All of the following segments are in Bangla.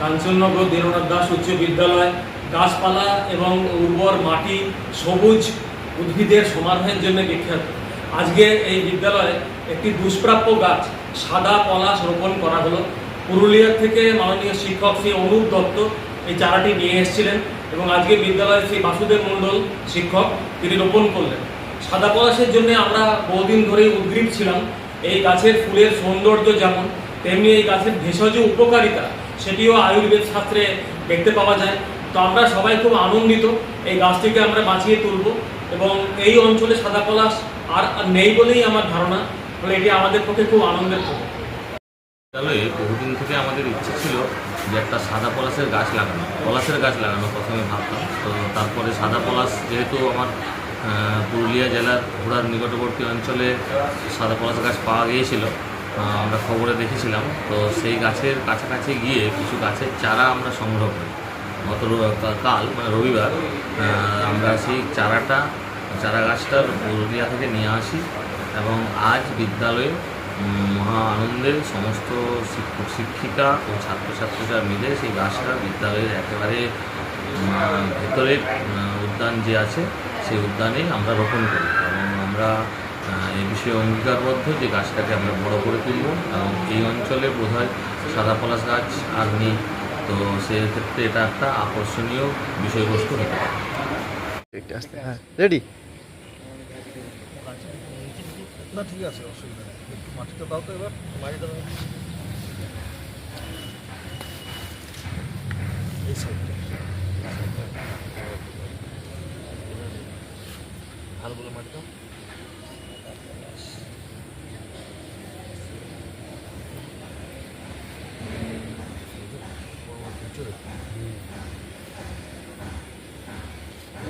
কাঞ্চননগর দীননাথ দাস উচ্চ বিদ্যালয়, গাছপালা এবং উর্বর মাটি, সবুজ উদ্ভিদের সমারোহের জন্য বিখ্যাত। আজকে এই বিদ্যালয়ে একটি দুষ্প্রাপ্য গাছ, সাদা পলাশ রোপণ করা হলো। পুরুলিয়ার থেকে মাননীয় শিক্ষক শ্রী অনুপ দত্ত এই চারাটি নিয়ে এসেছিলেন এবং আজকে বিদ্যালয়ের শ্রী বাসুদেব মণ্ডল শিক্ষক, তিনি রোপণ করলেন। সাদা পলাশের জন্য আমরা বহুদিন ধরেই উদ্গ্রীব ছিলাম। এই গাছের ফুলের সৌন্দর্য যেমন, তেমনি এই গাছের ভেষজ উপকারিতা সেটিও আয়ুর্বেদ শাস্ত্রে দেখতে পাওয়া যায়। তো আমরা সবাই খুব আনন্দিত, এই গাছটিকে আমরা বাঁচিয়ে তুলব এবং এই অঞ্চলে সাদা পলাশ আর নেই বলেই আমার ধারণা, ফলে এটি আমাদের পক্ষে খুব আনন্দের খবর। বিদ্যালয়ে বহুদিন থেকে আমাদের ইচ্ছে ছিল যে একটা সাদা পলাশের গাছ লাগানো, পলাশের গাছ লাগানো প্রথমে ভাবতাম। তো তারপরে সাদা পলাশ যেহেতু আমার পুরুলিয়া জেলার ঘোড়ার নিকটবর্তী অঞ্চলে সাদা পলাশ গাছ পাওয়া গিয়েছিল আমরা খবরে দেখেছিলাম। তো সেই গাছের কাছাকাছি গিয়ে কিছু গাছের চারা আমরা সংগ্রহ করি। গত কাল মানে রবিবার আমরা সেই চারাটা, চারা গাছটা পুরুলিয়া থেকে নিয়ে আসি এবং আজ বিদ্যালয়ে মহা আনন্দে সমস্ত শিক্ষক, শিক্ষিকা ও ছাত্রছাত্রীরা মিলে সেই গাছটা বিদ্যালয়ের একেবারে ভেতরের উদ্যান যে আছে, সেই উদ্যানে আমরা রোপণ করি। এবং আমরা এই বিষয়ে অঙ্গীকারবদ্ধ যে গাছটাকে আমরা বড় করে তুলব। এবং এই অঞ্চলে বোধহয় সাদা পলাশ গাছ আর নেই। তো সেক্ষেত্রে এটা একটা আকর্ষণীয় বিষয়বস্তু হতে পারে। হ্যাঁ রেডি? না ঠিক আছে অসুবিধা নেই। একটু মাটিটা দাও তো এবার দাও। এই সাইডটা। ভালোগুলো মাটি দাও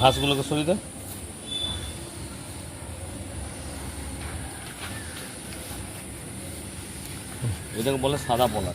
ঘাসগুলোকে সরিয়ে দেয় এটাকে বলে সাদা পলা